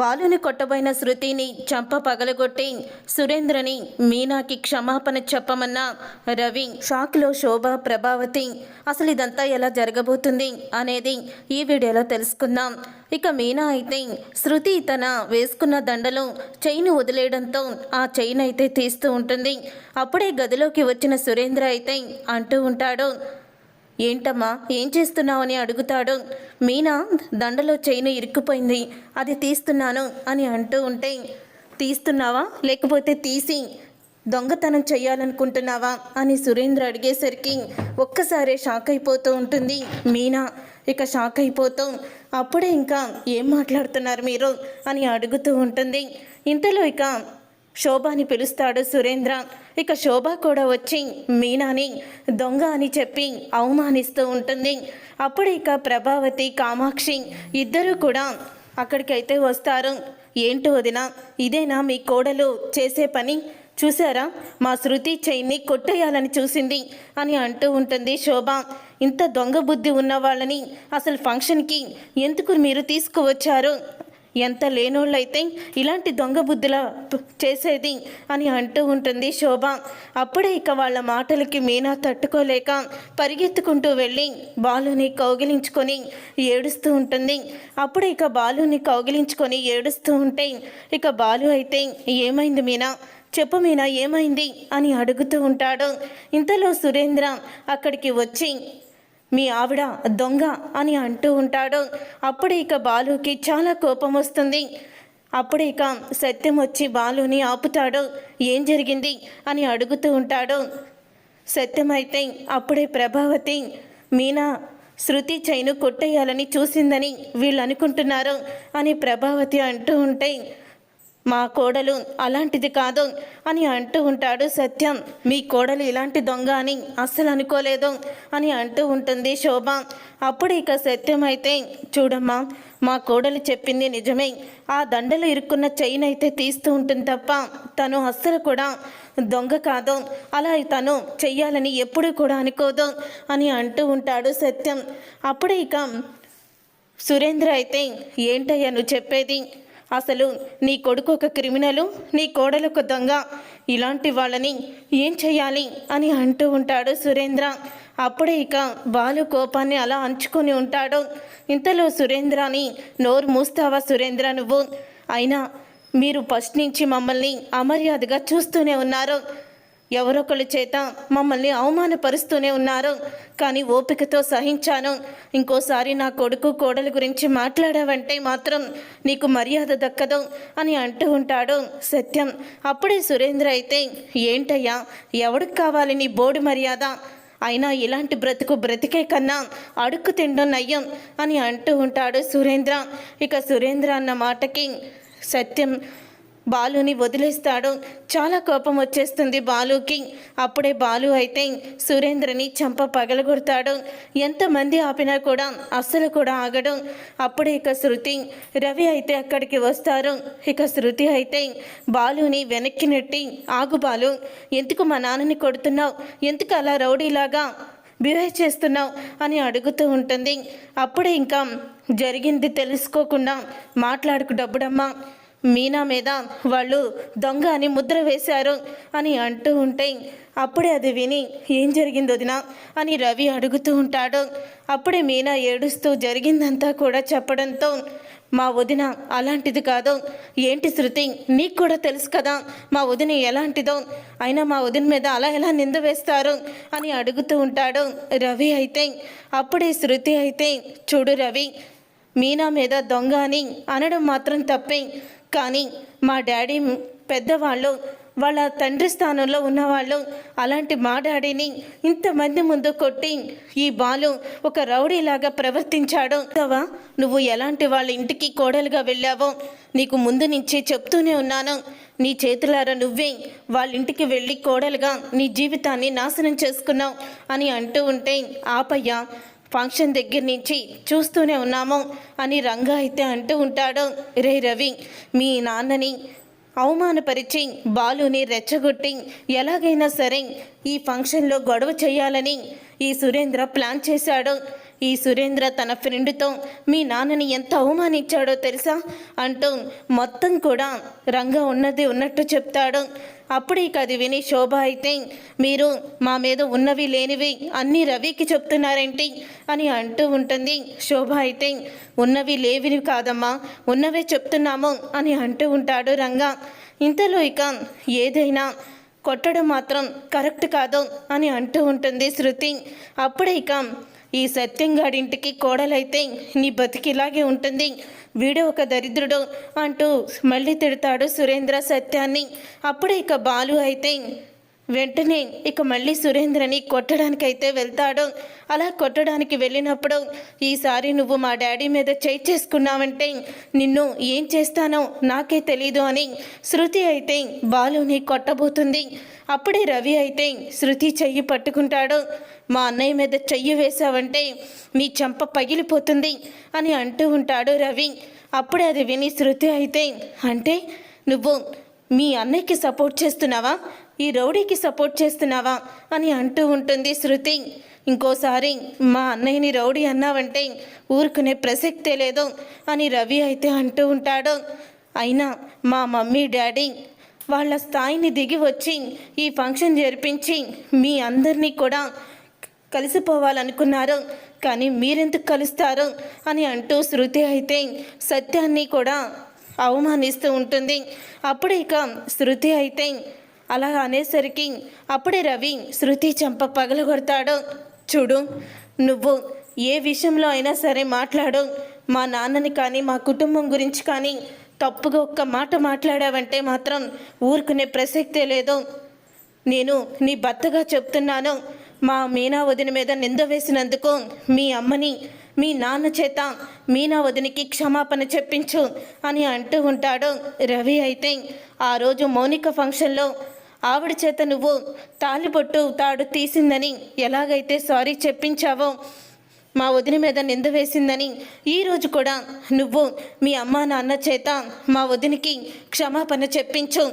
బాలుని కొట్టబోయిన శృతిని చంప పగలగొట్టి సురేంద్రని మీనాకి క్షమాపణ చెప్పమన్న రవి షాక్లో శోభ ప్రభావతి అసలు ఇదంతా ఎలా జరగబోతుంది? అనేది ఈ వీడియోలో తెలుసుకుందాం. ఇక మీనా అయితే శృతి తన వేసుకున్న దండలో చైన్ వదిలేయడంతో ఆ చైన్ అయితే తీస్తూ ఉంటుంది. అప్పుడే గదిలోకి వచ్చిన సురేంద్ర అయితే అంటూ ఉంటాడు ఏంటమ్మా ఏం చేస్తున్నావని అడుగుతాడు. మీనా దండలో చైన్ ఇరుక్కుపోయింది. అది తీస్తున్నాను అని అంటూ ఉంటే తీస్తున్నావా? లేకపోతే తీసి దొంగతనం చేయాలనుకుంటున్నావా అని సురేంద్ర అడిగేసరికి ఒక్కసారే షాక్ అయిపోతూ ఉంటుంది. మీనా ఇక షాక్ అయిపోతూ. అప్పుడే ఇంకా ఏం మాట్లాడుతున్నారు మీరు? అని అడుగుతూ ఉంటుంది. ఇంతలో ఇక శోభాని పిలుస్తాడు సురేంద్ర. ఇక శోభ కూడా వచ్చి మీనాని దొంగ అని చెప్పి అవమానిస్తూ ఉంటుంది. అప్పుడు ఇక ప్రభావతి కామాక్షి ఇద్దరు కూడా అక్కడికైతే వస్తారు. ఏంటి వదిన ఇదేనా మీ కోడలు చేసే పని? చూసారా మా శృతి చైన్ని కొట్టేయాలని చూసింది అని అంటూ ఉంటుంది శోభ. ఇంత దొంగ బుద్ధి ఉన్న వాళ్ళని అసలు ఫంక్షన్కి ఎందుకు మీరు తీసుకువచ్చారు? ఎంత లేనోళ్ళైతే ఇలాంటి దొంగ బుద్ధుల చేసేది అని అంటూ ఉంటుంది శోభ. అప్పుడే ఇక వాళ్ళ మాటలకి మీనా తట్టుకోలేక పరిగెత్తుకుంటూ వెళ్ళి బాలుని కౌగిలించుకొని ఏడుస్తూ ఉంటుంది. అప్పుడే ఇక బాలుని కౌగిలించుకొని ఏడుస్తూ ఉంటే ఇక బాలు అయితే ఏమైంది మీనా? చెప్పు మీనా ఏమైంది? అని అడుగుతూ ఉంటాడు. ఇంతలో సురేంద్ర అక్కడికి వచ్చి మీ ఆవిడ దొంగ అని అంటూ ఉంటాడు. అప్పుడు ఇక బాలుకి చాలా కోపం వస్తుంది. అప్పుడు ఇక సత్యం వచ్చి బాలుని ఆపుతాడు. ఏం జరిగింది అని అడుగుతూ ఉంటాడు. సత్యం అయితే అప్పుడే ప్రభావతి మీనా శృతి చైను కొట్టేయాలని చూసిందని వీళ్ళు అనుకుంటున్నారు అని ప్రభావతి అంటూ ఉంటే మా కోడలు అలాంటిది కాదు అని అంటూ ఉంటాడు సత్యం. మీ కోడలు ఇలాంటి దొంగ అని అస్సలు అనుకోలేదు అని అంటూ ఉంటుంది శోభ. అప్పుడు ఇక సత్యం అయితే చూడమ్మా మా కోడలు చెప్పింది నిజమే. ఆ దండలు ఇరుక్కున్న చైన్ అయితే తీస్తూ ఉంటుంది తప్ప తను అస్సలు కూడా దొంగ కాదు. అలా తను చెయ్యాలని ఎప్పుడూ కూడా అనుకోదు అని అంటూ ఉంటాడు సత్యం. అప్పుడు ఇక సురేంద్ర అయితే ఏంటయ్యా నువ్వు చెప్పేది? అసలు నీ కొడుకు ఒక క్రిమినలు నీ కోడలు ఒక దొంగ. ఇలాంటి వాళ్ళని ఏం చేయాలి అని అంటూ ఉంటాడు సురేంద్ర. అప్పుడే ఇక బాలు కోపాన్ని అలా అంచుకొని ఉంటాడు. ఇంతలో సురేంద్రని నోరు మూస్తావా సురేంద్ర నువ్వు? అయినా మీరు ఫస్ట్ నుంచి మమ్మల్ని అమర్యాదగా చూస్తూనే ఉన్నారు. ఎవరొకరి చేత మమ్మల్ని అవమానపరుస్తూనే ఉన్నారు. కానీ ఓపికతో సహించాను. ఇంకోసారి నా కొడుకు కోడలు గురించి మాట్లాడావంటే మాత్రం నీకు మర్యాద దక్కదు అని అంటూ ఉంటాడు. సత్యం. అప్పుడే సురేంద్ర అయితే ఏంటయ్యా ఎవడికి కావాలి నీ బోడి మర్యాద? అయినా ఇలాంటి బ్రతుకు బ్రతికే కన్నా అడుక్కు తిండం నయ్యం అని అంటూ ఉంటాడు సురేంద్ర. ఇక సురేంద్ర అన్న మాటకి సత్యం బాలుని వదిలేస్తాడు. చాలా కోపం వచ్చేస్తుంది బాలుకి. అప్పుడే బాలు అయితే సురేంద్రని చంప పగలగొడతాడు. ఎంతమంది ఆపినా కూడా అస్సలు కూడా ఆగడు. అప్పుడే ఇక శృతి రవి అయితే అక్కడికి వస్తారు. ఇక శృతి అయితే బాలుని వెనక్కి నెట్టి ఆగు బాలు ఎందుకు మా నాన్నని కొడుతున్నావు? ఎందుకు అలా రౌడీలాగా బిహేవ్ చేస్తున్నావు? అని అడుగుతూ ఉంటుంది. అప్పుడే ఇంకా జరిగింది తెలుసుకోకుండా మాట్లాడుకు డబ్బుడమ్మా. మీనా మీద వాళ్ళు దొంగ అని ముద్ర వేశారు అని అంటూ ఉంటే అప్పుడే అది విని ఏం జరిగింది వదిన అని రవి అడుగుతూ ఉంటాడు. అప్పుడే మీనా ఏడుస్తూ జరిగిందంతా కూడా చెప్పడంతో మా వదిన అలాంటిది కాదు. ఏంటి శృతి నీకు కూడా తెలుసు కదా మా వదిన ఎలాంటిదో. అయినా మా వదిన మీద అలా ఎలా నింద వేస్తారు అని అడుగుతూ ఉంటాడు రవి అయితే. అప్పుడే శృతి అయితే చూడు రవి మీనా మీద దొంగ అని అనడం మాత్రం తప్పే. కానీ మా డాడీ పెద్దవాళ్ళు వాళ్ళ తండ్రి స్థానంలో ఉన్నవాళ్ళు అలాంటి మా డాడీని ఇంతమంది ముందు కొట్టి ఈ బాలు ఒక రౌడీలాగా ప్రవర్తించాడు. తవా నువ్వు ఎలాంటి వాళ్ళ ఇంటికి కోడలుగా వెళ్ళావో నీకు ముందు నుంచి చెప్తూనే ఉన్నాను. నీ చేతులారా నువ్వే వాళ్ళ ఇంటికి వెళ్ళి కోడలుగా నీ జీవితాన్ని నాశనం చేసుకున్నావు అని అంటూ ఉంటే ఆపయ్యా. ఫంక్షన్ దగ్గర నుంచి చూస్తూనే ఉన్నాము అని రంగా అయితే అంటూ ఉంటాడు. రే రవి మీ నాన్నని అవమానపరిచి బాలుని రెచ్చగొట్టి ఎలాగైనా సరే ఈ ఫంక్షన్లో గొడవ చేయాలని ఈ సురేంద్ర ప్లాన్ చేశాడు. ఈ సురేంద్ర తన ఫ్రెండ్తో మీ నాన్నని ఎంత అవమానించాడో తెలుసా? అంటూ మొత్తం కూడా రంగ ఉన్నది ఉన్నట్టు చెప్తాడు. అప్పుడు ఇక అది విని శోభ అయితే మీరు మా మీద ఉన్నవి లేనివి అన్నీ రవికి చెప్తున్నారేంటి? అని అంటూ ఉంటుంది. శోభ అయితే ఉన్నవి లేవి కాదమ్మా ఉన్నవే చెప్తున్నాము అని అంటూ ఉంటాడు రంగా. ఇంతలో ఇక ఏదైనా కొట్టడం మాత్రం కరెక్ట్ కాదు అని అంటూ ఉంటుంది శృతి. అప్పుడే ఇక ఈ సత్యంగాడింటికి కోడలైతే నీ బతికిలాగే ఉంటుంది. వీడు ఒక దరిద్రుడు అంటూ మళ్ళీ తిడతాడు సురేంద్ర సత్యాన్ని. అప్పుడే ఇక బాలు అయితే వెంటనే ఇక మళ్ళీ సురేంద్రని కొట్టడానికైతే వెళ్తాడు. అలా కొట్టడానికి వెళ్ళినప్పుడు ఈసారి నువ్వు మా డాడీ మీద చేయి చేసుకున్నావంటే నిన్ను ఏం చేస్తానో నాకే తెలీదు అని శృతి అయితే బాలుని కొట్టబోతుంది. అప్పుడే రవి అయితే శృతి చెయ్యి పట్టుకుంటాడు. మా అన్నయ్య మీద చెయ్యి వేశావంటే నీ చెంప పగిలిపోతుంది అని అంటూ ఉంటాడు రవి. అప్పుడే అది విని శృతి అయితే అంటే నువ్వు మీ అన్నయ్యకి సపోర్ట్ చేస్తున్నావా? ఈ రౌడీకి సపోర్ట్ చేస్తున్నావా అని అంటూ ఉంటుంది శృతి. ఇంకోసారి మా అన్నయ్యని రౌడీ అన్నావంటే ఊరుకునే ప్రసక్తే లేదు అని రవి అయితే అంటూ ఉంటాడు. అయినా మా మమ్మీ డాడీ వాళ్ళ స్థాయిని దిగి వచ్చి ఈ ఫంక్షన్ జరిపించి మీ అందరినీ కూడా కలిసిపోవాలనుకున్నారు. కానీ మీరెందుకు కలుస్తారు? అని అంటూ శృతి అయితే సత్యాన్ని కూడా అవమానిస్తూ ఉంటుంది. అప్పుడు ఇక శృతి అయితే అలా అనేసరికి అప్పుడే రవి శృతి చెంప పగలగొడతాడు. చూడు నువ్వు ఏ విషయంలో అయినా సరే మాట్లాడు. మా నాన్నని కానీ మా కుటుంబం గురించి కానీ తప్పుగా ఒక్క మాట మాట్లాడావంటే మాత్రం ఊరుకునే ప్రసక్తే లేదు. నేను నీ భర్తగా చెప్తున్నాను. మా మీనా వదిన మీద నింద వేసినందుకు మీ అమ్మని మీ నాన్న చేత మీనా వదినికి క్షమాపణ చెప్పించు అని అంటూ ఉంటాడు రవి అయితే. ఆ రోజు మౌనిక ఫంక్షన్లో ఆవిడ చేత నువ్వు తాలిబొట్టు తాడు తీసిందని ఎలాగైతే సారీ చెప్పించావో మా వదిన మీద నింద వేసిందని ఈరోజు కూడా నువ్వు మీ అమ్మా నాన్న చేత మా వదినికి క్షమాపణ చెప్పించు.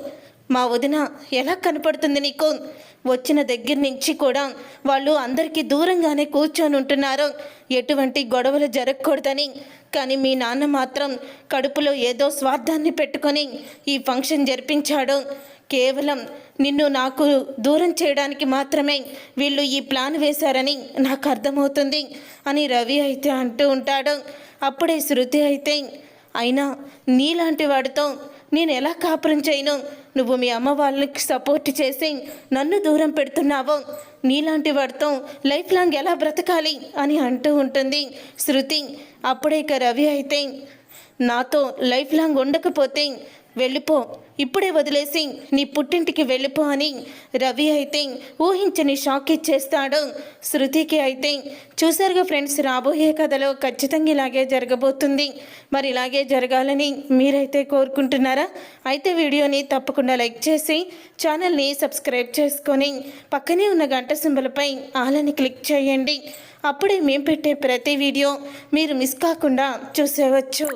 మా వదిన ఎలా కనపడుతుంది నీకు? వచ్చిన దగ్గర నుంచి కూడా వాళ్ళు అందరికీ దూరంగానే కూర్చొని ఉంటున్నారు. ఎటువంటి గొడవలు జరగకూడదని. కానీ మీ నాన్న మాత్రం కడుపులో ఏదో స్వార్థాన్ని పెట్టుకొని ఈ ఫంక్షన్ జరిపించాడు. కేవలం నిన్ను నాకు దూరం చేయడానికి మాత్రమే వీళ్ళు ఈ ప్లాన్ వేశారని నాకు అర్థమవుతుంది అని రవి అయితే అంటూ ఉంటాడు. అప్పుడే శృతి అయితే అయినా నీలాంటి వాడితో నేను ఎలా కాపురం చేయను? నువ్వు మీ అమ్మ వాళ్ళకి సపోర్ట్ చేసి నన్ను దూరం పెడుతున్నావు. నీలాంటి వాడితో లైఫ్ లాంగ్ ఎలా బ్రతకాలి? అని అంటూ ఉంటుంది శృతి. అప్పుడే ఇక రవి అయితే నాతో లైఫ్ లాంగ్ ఉండకపోతే వెళ్ళిపో. ఇప్పుడే వదిలేసి నీ పుట్టింటికి వెళ్ళిపో అని రవి అయితే ఊహించని షాక్ ఇచ్చేస్తాడు. శృతికి అయితే చూసారుగా ఫ్రెండ్స్ రాబోయే కథలో ఖచ్చితంగా ఇలాగే జరగబోతుంది. మరి ఇలాగే జరగాలని మీరైతే కోరుకుంటున్నారా? అయితే వీడియోని తప్పకుండా లైక్ చేసి ఛానల్ని సబ్స్క్రైబ్ చేసుకొని పక్కనే ఉన్న గంట సింబలపై ఆలని క్లిక్ చేయండి. అప్పుడే మేము పెట్టే ప్రతి వీడియో మీరు మిస్ కాకుండా చూసేవచ్చు.